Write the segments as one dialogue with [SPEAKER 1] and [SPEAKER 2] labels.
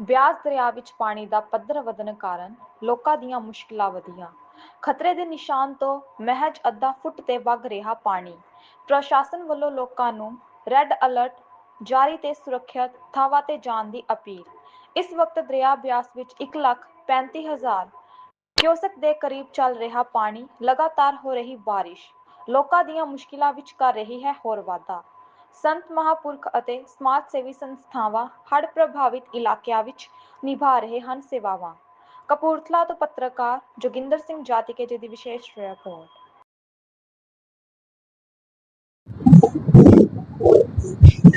[SPEAKER 1] ਬਿਆਸ ਦਰਿਆ ਵਿੱਚ ਪਾਣੀ ਦਾ ਪੱਧਰ ਵਧਣ ਕਾਰਨ ਲੋਕਾਂ ਦੀਆਂ ਮੁਸ਼ਕਲਾਂ ਵਧੀਆਂ। ਖਤਰੇ ਦੇ ਨਿਸ਼ਾਨ ਤੋਂ ਮਹਿਜ ਅੱਧਾ ਫੁੱਟ ਤੇ ਵਗ ਰਿਹਾ ਪਾਣੀ। ਪ੍ਰਸ਼ਾਸਨ ਵੱਲੋਂ ਲੋਕਾਂ ਨੂੰ ਰੈੱਡ ਅਲਰਟ, ਜਾਰੀ ਤੇ ਸੁਰੱਖਿਅਤ ਥਾਵਾਂ ਤੇ ਜਾਣ ਦੀ ਅਪੀਲ। ਇਸ ਵਕਤ ਦਰਿਆ ਬਿਆਸ ਵਿੱਚ 135000 ਕਿਉਸਕ ਦੇ ਕਰੀਬ ਚੱਲ ਰਿਹਾ ਪਾਣੀ ਲਗਾਤਾਰ ਹੋ ਰਹੀ ਬਾਰਿਸ਼। ਲੋਕਾਂ ਦੀਆਂ ਮੁਸ਼ਕਿਲਾਂ ਵਿੱਚ ਕਰ ਰਹੀ ਹੈ ਹੋਰ ਵਾਧਾ। ਸੰਤ ਮਹਾਪੁਰਖ ਅਤੇ ਸਮਾਜ ਸੇਵੀ ਸੰਸਥਾਵਾਂ ਹੜ੍ਹ ਪ੍ਰਭਾਵਿਤ ਇਲਾਕਿਆਂ ਵਿੱਚ ਨਿਭਾ ਰਹੇ ਹਨ ਸੇਵਾਵਾਂ। ਕਪੂਰਥਲਾ ਤੋਂ ਪੱਤਰਕਾਰ ਜੋਗਿੰਦਰ ਸਿੰਘ ਜਾਤੀਕੇ ਜੀ ਦੀ ਵਿਸ਼ੇਸ਼ ਰਿਪੋਰਟ।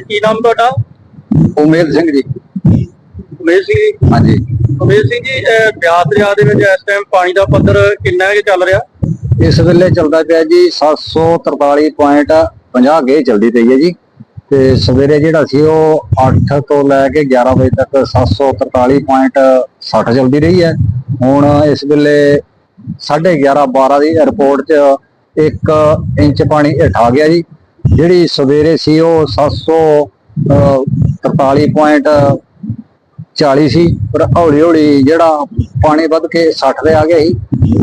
[SPEAKER 2] ਕੀ ਨਾਮ ਤੁਹਾਡਾ?
[SPEAKER 3] ਉਮੇਦ ਸਿੰਘ ਜੀ।
[SPEAKER 2] ਸਿੰਘ ਜੀ।
[SPEAKER 3] ਹਾਂਜੀ।
[SPEAKER 2] ਉਮੇਸ਼ ਸਿੰਘ ਜੀ ਅਹ ਬਿਆਸ ਦਰਿਆ ਦੇ ਵਿੱਚ ਇਸ ਟਾਈਮ ਪਾਣੀ ਦਾ ਪੱਧਰ ਕਿੰਨਾ ਹੈ ਚੱਲ ਰਿਹਾ?
[SPEAKER 3] ਇਸ ਵੇਲੇ ਚੱਲਦਾ ਪਿਆ ਜੀ 743.50 ਗੇ ਚੱਲਦੀ ਪਈ ਹੈ ਜੀ। ਤੇ ਸਵੇਰੇ ਜਿਹੜਾ ਸੀ ਉਹ 8 ਤੋਂ ਲੈ ਕੇ 11 ਵਜੇ ਤੱਕ 743.60 ਚੱਲਦੀ ਰਹੀ ਹੈ। ਹੁਣ ਇਸ ਵੇਲੇ 11:30 12 ਦੀ ਰਿਪੋਰਟ 'ਚ 1 ਇੰਚ ਪਾਣੀ ਹੇਠ ਆ ਗਿਆ ਜੀ। ਜਿਹੜੀ ਸਵੇਰੇ ਸੀ ਉਹ 743.40 ਸੀ ਪਰ ਹੌਲੀ ਹੌਲੀ ਜਿਹੜਾ ਪਾਣੀ ਵੱਧ ਕੇ 60 ਤੇ ਆ ਗਿਆ ਸੀ।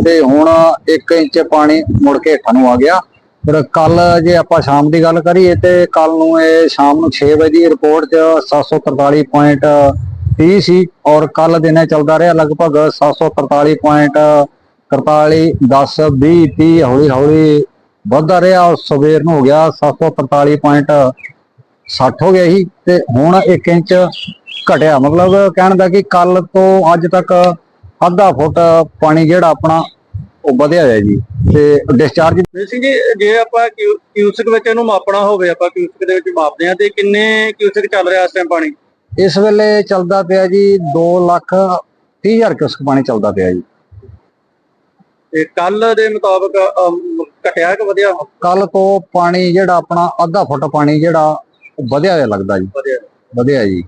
[SPEAKER 3] ਤੇ ਹੁਣ 1 ਇੰਚ ਪਾਣੀ ਮੁੜ ਕੇ ਹੇਠਾਂ ਨੂੰ ਆ ਗਿਆ। ਪਰ ਕੱਲ ਜੇ ਆਪਾਂ ਸ਼ਾਮ ਦੀ ਗੱਲ ਕਰੀਏ ਤੇ ਕੱਲ ਨੂੰ ਇਹ ਸ਼ਾਮ ਨੂੰ 6 ਵਜੇ ਦੀ ਰਿਪੋਰਟ 'ਚ 743.30 ਸੀ ਔਰ ਕੱਲ ਦਿਨੇ ਚੱਲਦਾ ਰਿਹਾ ਲਗਭਗ 743.43 10 20 30 ਹੌਲੀ ਹੌਲੀ ਵੱਧਦਾ ਰਿਹਾ। ਔਰ ਸਵੇਰ ਨੂੰ ਹੋ ਗਿਆ 743.60 ਹੋ ਗਿਆ ਸੀ ਤੇ ਹੁਣ 1 ਇੰਚ ਘਟਿਆ। ਮਤਲਬ ਕਹਿਣ ਦਾ ਕਿ ਕੱਲ ਤੋਂ ਅੱਜ ਤੱਕ ਅੱਧਾ ਫੁੱਟ ਪਾਣੀ ਜਿਹੜਾ ਆਪਣਾ ਉਹ ਵਧਿਆ ਹੈ ਜੀ। ਤੇ ਡਿਸਚਾਰਜ
[SPEAKER 2] ਸਿੰਘ ਜੀ ਜੇ ਆਪਾਂ ਕਿਊ- ਕਿਊਸਕ ਵਿੱਚ ਇਹਨੂੰ ਮਾਪਣਾ ਹੋਵੇ ਆਪਾਂ ਕਿਊਸਕ ਦੇ ਵਿੱਚ ਮਾਪਦੇ ਆ ਤੇ ਕਿੰਨੇ ਕਿਊਸਕ ਚੱਲ ਰਿਹਾ ਇਸ ਟਾਈਮ ਪਾਣੀ?
[SPEAKER 3] ਇਸ ਵੇਲੇ ਚੱਲਦਾ ਪਿਆ ਜੀ 2 ਲੱਖ 30 ਹਜ਼ਾਰ ਕਿਊਸਕ ਪਾਣੀ ਚੱਲਦਾ ਪਿਆ ਜੀ।
[SPEAKER 2] ਤੇ ਕੱਲ ਦੇ ਮੁਤਾਬਕ ਅਮ, ਘਟਿਆ ਕਿ ਵਧਿਆ?
[SPEAKER 3] ਕੱਲ ਤੋਂ ਪਾਣੀ ਜਿਹੜਾ ਆਪਣਾ ਅੱਧਾ ਫੁੱਟ ਪਾਣੀ ਜਿਹੜਾ ਉਹ ਵਧਿਆ ਹੋਇਆ ਲੱਗਦਾ ਜੀ।
[SPEAKER 2] ਵਧਿਆ।
[SPEAKER 3] ਵਧਿਆ ਜੀ।